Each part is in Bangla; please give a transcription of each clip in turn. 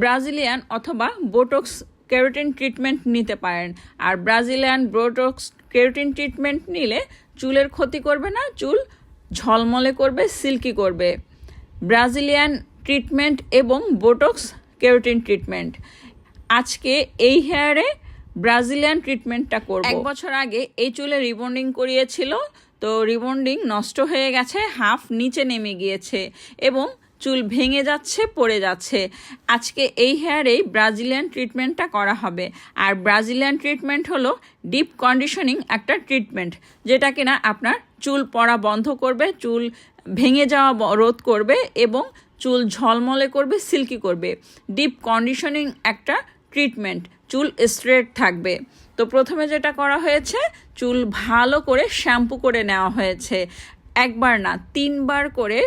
ব্রাজিলিয়ান অথবা বোটক্স কেরোটিন ট্রিটমেন্ট নিতে পারেন। আর ব্রাজিলিয়ান বোটক্স কেরোটিন ট্রিটমেন্ট নিলে চুলের ক্ষতি করবে না, চুল ঝলমলে করবে, সিল্কি করবে। ব্রাজিলিয়ান ট্রিটমেন্ট এবং বোটক্স কেরোটিন ট্রিটমেন্ট। আজকে এই হেয়ারে ব্রাজিলিয়ান ট্রিটমেন্টটা করব। এক বছর আগে এই চুলে রিবন্ডিং করিয়েছিল, তো রিবন্ডিং নষ্ট হয়ে গেছে, হাফ নিচে নেমে গিয়েছে এবং চুল ভেঙে যাচ্ছে, পড়ে যাচ্ছে। আজকে এই হেয়ারেই ব্রাজিলিয়ান ট্রিটমেন্টটা করা হবে। আর ব্রাজিলিয়ান ট্রিটমেন্ট হলো ডিপ কন্ডিশনিং একটা ট্রিটমেন্ট, যেটা কিনা আপনার চুল পড়া বন্ধ করবে, চুল ভেঙে যাওয়া রোধ করবে এবং চুল ঝলমলে করবে, সিল্কি করবে। ডিপ কন্ডিশনিং একটা ট্রিটমেন্ট, চুল স্ট্রেট থাকবে। তো প্রথমে যেটা করা হয়েছে, চুল ভালো করে শ্যাম্পু করে নেওয়া হয়েছে। একবার না, তিনবার করে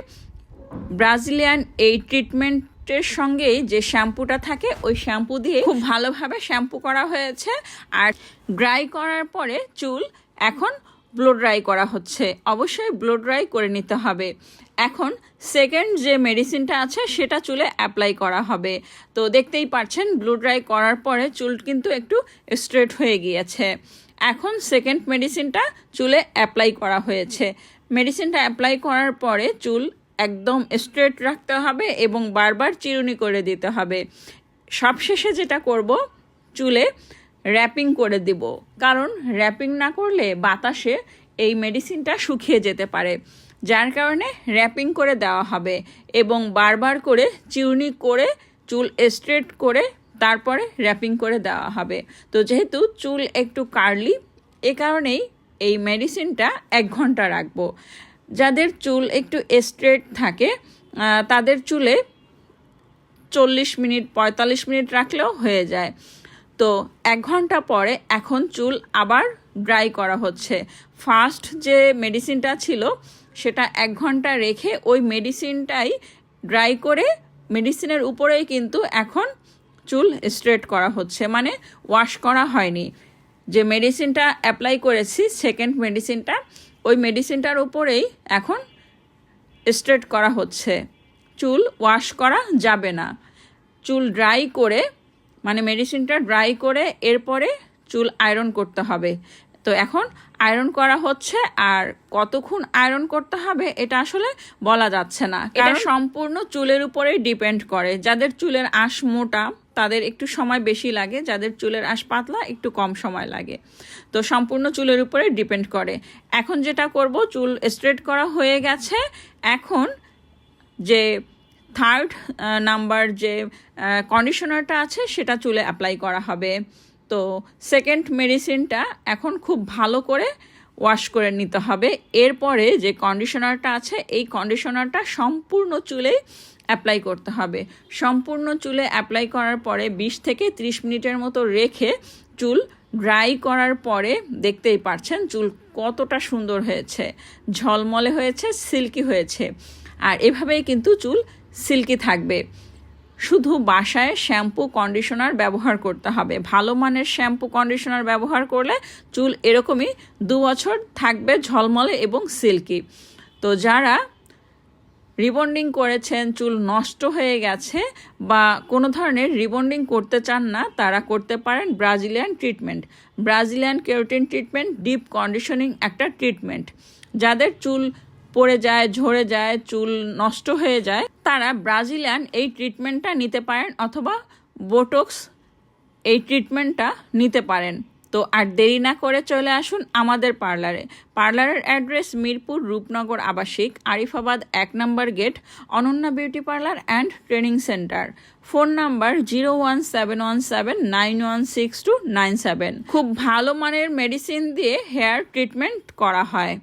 ব্রাজিলিয়ান এই ট্রিটমেন্টের সঙ্গেই যে শ্যাম্পুটা থাকে, ওই শ্যাম্পু দিয়ে খুব ভালোভাবে শ্যাম্পু করা হয়েছে। আর ড্রাই করার পরে চুল এখন ব্লো ড্রাই করা হচ্ছে। অবশ্যই ব্লো ড্রাই করে নিতে হবে। এখন সেকেন্ড যে মেডিসিনটা আছে, সেটা চুলে অ্যাপ্লাই করা হবে। তো দেখতেই পাচ্ছেন ব্লো ড্রাই করার পরে চুল কিন্তু একটু স্ট্রেট হয়ে গিয়েছে। এখন সেকেন্ড মেডিসিনটা চুলে অ্যাপ্লাই করা হয়েছে। মেডিসিনটা অ্যাপ্লাই করার পরে চুল একদম স্ট্রেট রাখতে হবে এবং বারবার চিরুনি করে দিতে হবে। সবশেষে যেটা করব, চুলে র্যাপিং করে দিব। কারণ র্যাপিং না করলে বাতাসে এই মেডিসিনটা শুকিয়ে যেতে পারে। যার কারণে র্যাপিং করে দেওয়া হবে এবং বারবার করে চিরুনি করে, চুল স্ট্রেট করে তারপরে র্যাপিং করে দেওয়া হবে। তো যেহেতু চুল একটু কার্লি এ কারণেই এই মেডিসিনটা এক ঘণ্টা রাখব। যাদের চুল একটু স্ট্রেট থাকে তাদের চুলে চল্লিশ মিনিট, পঁয়তাল্লিশ মিনিট রাখলেও হয়ে যায়। তো এক ঘণ্টা পরে এখন চুল আবার ড্রাই করা হচ্ছে। ফার্স্ট যে মেডিসিনটা ছিল, সেটা এক ঘণ্টা রেখে ওই মেডিসিনটাই ড্রাই করে মেডিসিনের উপরেই কিন্তু এখন চুল স্ট্রেট করা হচ্ছে। মানে ওয়াশ করা হয়নি। যে মেডিসিনটা অ্যাপ্লাই করেছি সেকেন্ড মেডিসিনটা ওই মেডিসিনটার উপরেই এখন স্ট্রেট করা হচ্ছে। চুল ওয়াশ করা যাবে না। চুল ড্রাই করে মানে মেডিসিনটা ড্রাই করে এরপরে চুল আয়রন করতে হবে। তো এখন আয়রন করা হচ্ছে আর কতক্ষণ আয়রন করতে হবে এটা আসলে বলা যাচ্ছে না। এটা সম্পূর্ণ চুলের উপরেই ডিপেন্ড করে। যাদের চুলের আঁশ মোটা তাদের একটু সময় বেশি লাগে, যাদের চুলের আঁশ পাতলা, একটু কম সময় লাগে। তো সম্পূর্ণ চুলের উপরে ডিপেন্ড করে। এখন যেটা করব, চুল স্ট্রেট করা হয়ে গেছে। এখন যে থার্ড নাম্বার যে কন্ডিশনারটা আছে, সেটা চুলে অ্যাপ্লাই করা হবে। তো সেকেন্ড মেডিসিনটা এখন খুব ভালো করে ওয়াশ করে নিতে হবে। এরপরে যে কন্ডিশনারটা আছে, এই কন্ডিশনারটা সম্পূর্ণ চুলে অ্যাপ্লাই করতে হবে। সম্পূর্ণ চুলে অ্যাপ্লাই করার পরে বিশ থেকে ত্রিশ মিনিটের মতো রেখে চুল ড্রাই করার পরে দেখতেই পারছেন চুল কতটা সুন্দর হয়েছে। ঝলমলে হয়েছে সিল্কি হয়েছে। আর এভাবেই কিন্তু চুল সিল্কি থাকবে। শুধু বাসায় শ্যাম্পু কন্ডিশনার ব্যবহার করতে হবে। ভালো মানের শ্যাম্পু কন্ডিশনার ব্যবহার করলে চুল এরকমই দু বছর থাকবে ঝলমলে এবং সিল্কি তো যারা রিবন্ডিং করেছেন, চুল নষ্ট হয়ে গেছে বা কোনো ধরনের রিবন্ডিং করতে চান না, তারা করতে পারেন Brazilian treatment. Brazilian keratin treatment, deep conditioning একটা ট্রিটমেন্ট। যাদের চুল পড়ে যায়, ঝরে যায়, চুল নষ্ট হয়ে যায়, তারা ব্রাজিলিয়ান এই ট্রিটমেন্টটা নিতে পারেন অথবা বোটক্স এই ট্রিটমেন্টটা নিতে পারেন। তো আর দেরি না করে চলে আসুন আমাদের পার্লারে। পার্লারের অ্যাড্রেস মিরপুর রূপনগর আবাসিক, আরিফাবাদ এক নম্বর gate, Ananya beauty parlour and training centre. Phone number zero one seven one seven nine one six two nine seven. খুব ভালো মানের মেডিসিন দিয়ে হেয়ার ট্রিটমেন্ট করা হয়।